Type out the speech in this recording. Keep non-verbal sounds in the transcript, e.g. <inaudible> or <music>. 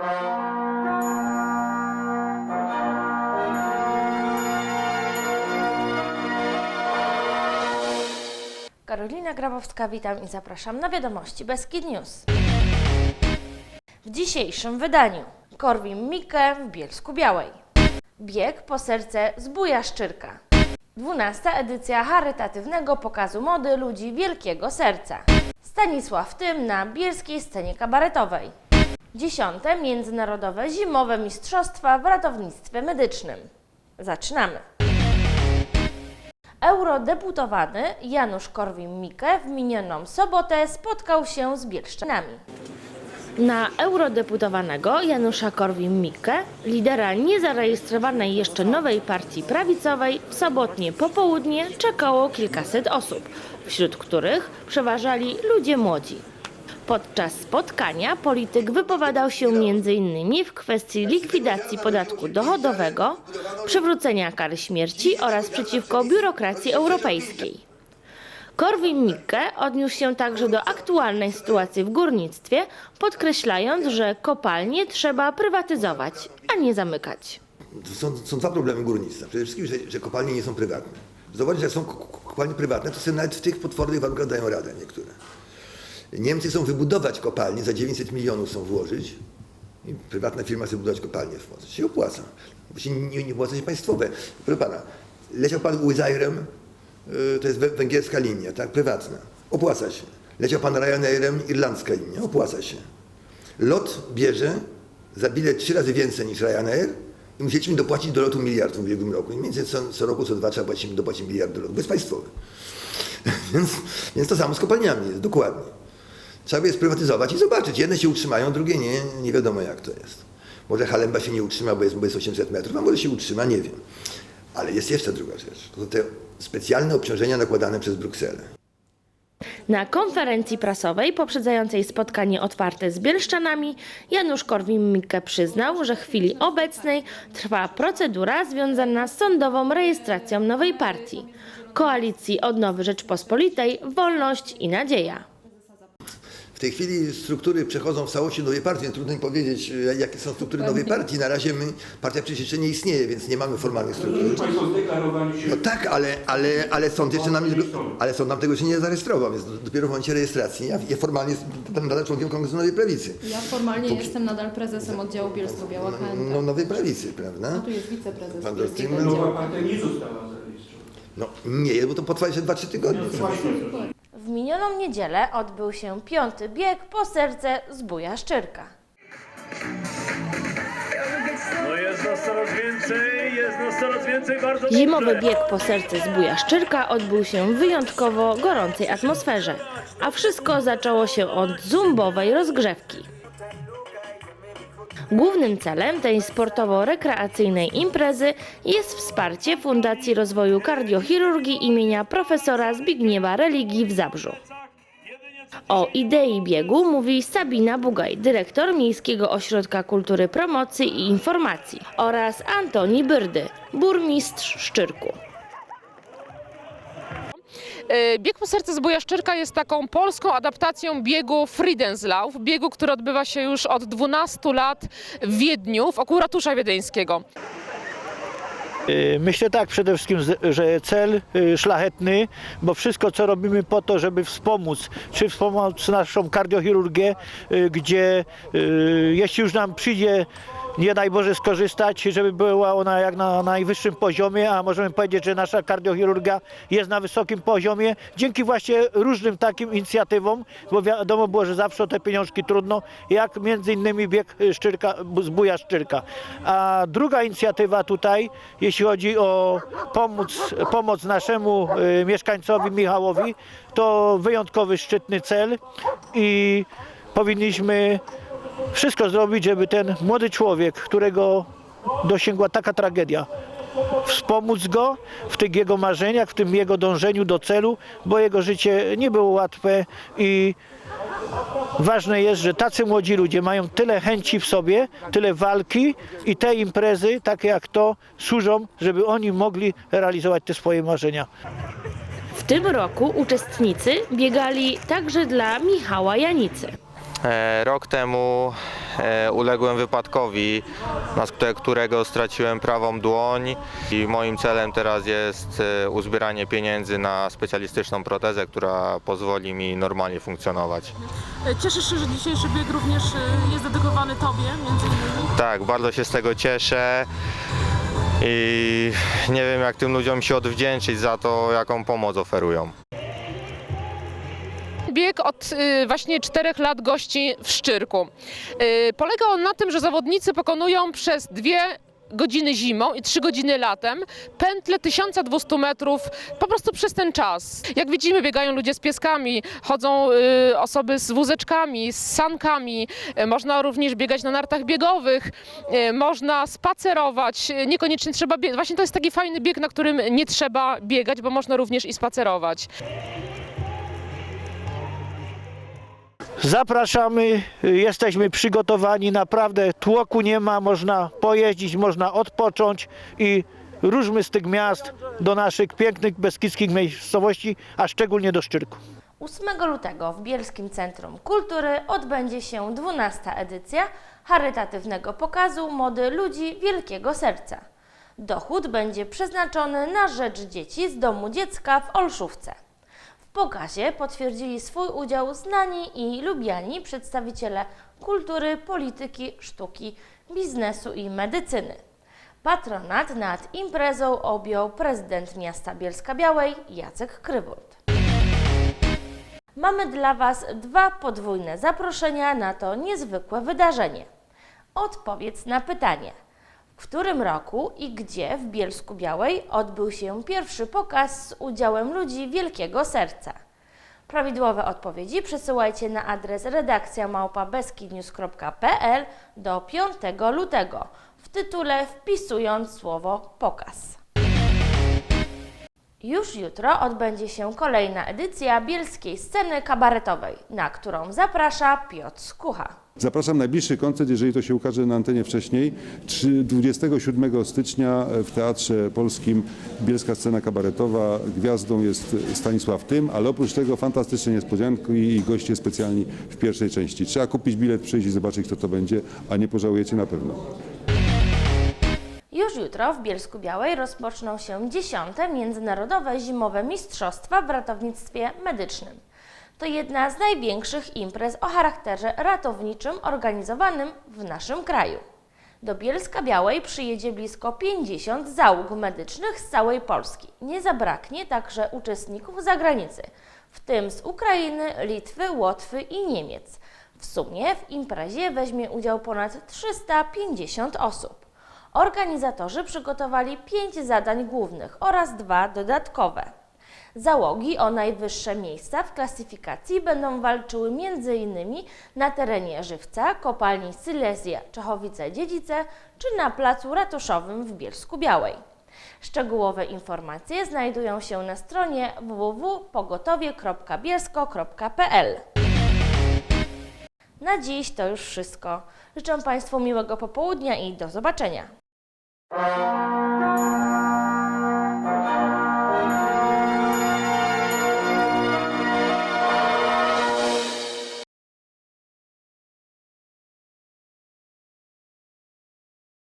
Karolina Grabowska, witam i zapraszam na wiadomości Beskid News. W dzisiejszym wydaniu Korwin Mikke w Bielsku Białej. Bieg po serce zbuja Szczyrka. 12. edycja charytatywnego pokazu mody ludzi wielkiego serca. Stanisław Tym na bielskiej scenie kabaretowej. 10. Międzynarodowe Zimowe Mistrzostwa w Ratownictwie Medycznym. Zaczynamy. Eurodeputowany Janusz Korwin-Mikke w minioną sobotę spotkał się z bielszczynami. Na eurodeputowanego Janusza Korwin-Mikke, lidera niezarejestrowanej jeszcze nowej partii prawicowej, w sobotnie popołudnie czekało kilkaset osób, wśród których przeważali ludzie młodzi. Podczas spotkania polityk wypowiadał się m.in. w kwestii likwidacji podatku dochodowego, przywrócenia kary śmierci oraz przeciwko biurokracji europejskiej. Korwin-Mikke odniósł się także do aktualnej sytuacji w górnictwie, podkreślając, że kopalnie trzeba prywatyzować, a nie zamykać. Są, są dwa problemy górnictwa. Przede wszystkim, że, że kopalnie nie są prywatne. Że jak są ko- ko- kopalnie prywatne, to sobie nawet w tych potwornych warunkach dają radę niektóre. Niemcy chcą wybudować kopalnie, za 900 milionów chcą włożyć i prywatna firma chce budować kopalnię w Polsce. Się opłaca. Się nie, nie opłaca się państwowe. Proszę pana, leciał pan Wizzairem, y, to jest wę- węgierska linia, tak, prywatna. Opłaca się. Leciał pan Ryanairem, irlandzka linia, opłaca się. Lot bierze za bilet trzy razy więcej niż Ryanair i musieliśmy dopłacić do lotu miliard w ubiegłym roku. I mniej więcej co, co roku, co dwa trzeba płacić, dopłacić miliard do lotu. Bezpaństwowy. <laughs> więc, więc to samo z kopalniami jest, dokładnie. Trzeba je sprywatyzować i zobaczyć. Jedne się utrzymają, drugie nie. Nie wiadomo jak to jest. Może Halemba się nie utrzyma, bo jest, bo jest 800 metrów, a może się utrzyma, nie wiem. Ale jest jeszcze druga rzecz. To te specjalne obciążenia nakładane przez Brukselę. Na konferencji prasowej poprzedzającej spotkanie otwarte z bielszczanami Janusz Korwin-Mikke przyznał, że w chwili obecnej trwa procedura związana z sądową rejestracją nowej partii Koalicji Odnowy Rzeczpospolitej Wolność i Nadzieja. W tej chwili struktury przechodzą w całości nowej partii, więc trudno mi powiedzieć, e, jakie są struktury nowej partii. Na razie my, partia przecież jeszcze nie istnieje, więc nie mamy formalnych struktur. Się. No tak, ale, ale, ale sąd jeszcze nam, ale sąd nam tego jeszcze nie zarejestrował, więc dopiero w momencie rejestracji ja, ja formalnie jestem nadal członkiem Kongresu Nowej Prawicy. Ja formalnie jestem nadal prezesem oddziału Bielsko-Biała KNT. No, Nowej Prawicy, prawda? Tu jest wiceprezes Pan. Nowa partia nie została zarejestrowana. No nie, bo to potrwa jeszcze 2-3 tygodnie. W minioną niedzielę odbył się piąty bieg po serce zbuja Szczyrka. No jest nas coraz więcej, jest nas coraz więcej, bardzo Zimowy bieg po serce zbuja Szczyrka odbył się w wyjątkowo gorącej atmosferze, a wszystko zaczęło się od zumbowej rozgrzewki. Głównym celem tej sportowo-rekreacyjnej imprezy jest wsparcie Fundacji Rozwoju Kardiochirurgii imienia profesora Zbigniewa Religii w Zabrzu. O idei biegu mówi Sabina Bugaj, dyrektor Miejskiego Ośrodka Kultury Promocji i Informacji oraz Antoni Byrdy, burmistrz Szczyrku. E, Bieg po serce zbuja Szczyrka jest taką polską adaptacją biegu Friedenslauf, biegu, który odbywa się już od 12 lat w Wiedniu, wokół ratusza wiedeńskiego. Y, Myślę tak przede wszystkim, z- że cel y, szlachetny, bo wszystko co robimy po to, żeby wspomóc, czy wspomóc naszą kardiochirurgię, gdzie jeśli już nam przyjdzie nie daj Boże skorzystać, żeby była ona jak na najwyższym poziomie, a możemy powiedzieć, że nasza kardiochirurgia jest na wysokim poziomie dzięki właśnie różnym takim inicjatywom, bo wiadomo było, że zawsze o te pieniążki trudno, jak między innymi bieg Szczyrka, zbuja Szczyrka. A druga inicjatywa tutaj, jeśli chodzi o pomoc, pomoc naszemu y, mieszkańcowi Michałowi, to wyjątkowy szczytny cel i powinniśmy wszystko zrobić, żeby ten młody człowiek, którego dosięgła taka tragedia, wspomóc go w tych jego marzeniach, w tym jego dążeniu do celu, bo jego życie nie było łatwe i ważne jest, że tacy młodzi ludzie mają tyle chęci w sobie, tyle walki i te imprezy, takie jak to, służą, żeby oni mogli realizować te swoje marzenia. W tym roku uczestnicy biegali także dla Michała Janicy. E, Rok temu e, uległem wypadkowi, na skutek którego straciłem prawą dłoń i moim celem teraz jest e, uzbieranie pieniędzy na specjalistyczną protezę, która pozwoli mi normalnie funkcjonować. Cieszysz się, że dzisiejszy bieg również jest dedykowany Tobie, między innymi? Tak, bardzo się z tego cieszę i nie wiem jak tym ludziom się odwdzięczyć za to, jaką pomoc oferują. Od y, właśnie czterech lat gości w Szczyrku. Y, polega on na tym, że zawodnicy pokonują przez dwie godziny zimą i trzy godziny latem pętlę 1200 metrów po prostu przez ten czas. Jak widzimy biegają ludzie z pieskami, chodzą y, osoby z wózeczkami, z sankami, można również biegać na nartach biegowych, można spacerować, niekoniecznie trzeba biegać. Właśnie to jest taki fajny bieg, na którym nie trzeba biegać, bo można również i spacerować. Zapraszamy, jesteśmy przygotowani, naprawdę tłoku nie ma, można pojeździć, można odpocząć i ruszmy z tych miast do naszych pięknych beskidzkich miejscowości, a szczególnie do Szczyrku. 8 lutego w Bielskim Centrum Kultury odbędzie się 12. edycja charytatywnego pokazu mody ludzi Wielkiego Serca. Dochód będzie przeznaczony na rzecz dzieci z Domu Dziecka w Olszówce. Pokazie potwierdzili swój udział znani i lubiani przedstawiciele kultury, polityki, sztuki, biznesu i medycyny. Patronat nad imprezą objął prezydent miasta Bielska Białej Jacek Krywult. Mamy dla Was dwa podwójne zaproszenia na to niezwykłe wydarzenie. Odpowiedz na pytanie, w którym roku i gdzie w Bielsku Białej odbył się pierwszy pokaz z udziałem ludzi Wielkiego Serca? Prawidłowe odpowiedzi przesyłajcie na adres redakcja małpa.beskidnews.pl do 5 lutego w tytule wpisując słowo pokaz. Już jutro odbędzie się kolejna edycja bielskiej sceny kabaretowej, na którą zaprasza Piotr Skucha. Zapraszam na najbliższy koncert, jeżeli to się ukaże na antenie wcześniej. Trzy- 27 stycznia w Teatrze Polskim Bielska Scena Kabaretowa. Gwiazdą jest Stanisław Tym, ale oprócz tego fantastyczne niespodzianki i goście specjalni w pierwszej części. Trzeba kupić bilet, przyjść i zobaczyć kto to będzie, a nie pożałujecie na pewno. Już jutro w Bielsku Białej rozpoczną się dziesiąte Międzynarodowe Zimowe Mistrzostwa w Ratownictwie Medycznym. To jedna z największych imprez o charakterze ratowniczym organizowanym w naszym kraju. Do Bielska Białej przyjedzie blisko 50 załóg medycznych z całej Polski. Nie zabraknie także uczestników z zagranicy, w tym z Ukrainy, Litwy, Łotwy i Niemiec. W sumie w imprezie weźmie udział ponad 350 osób. Organizatorzy przygotowali pięć zadań głównych oraz dwa dodatkowe. Załogi o najwyższe miejsca w klasyfikacji będą walczyły m.in. na terenie Żywca, kopalni Silesia Czechowice-Dziedzice czy na placu ratuszowym w Bielsku Białej. Szczegółowe informacje znajdują się na stronie www.pogotowie.bielsko.pl. Na dziś to już wszystko. Życzę Państwu miłego popołudnia i do zobaczenia.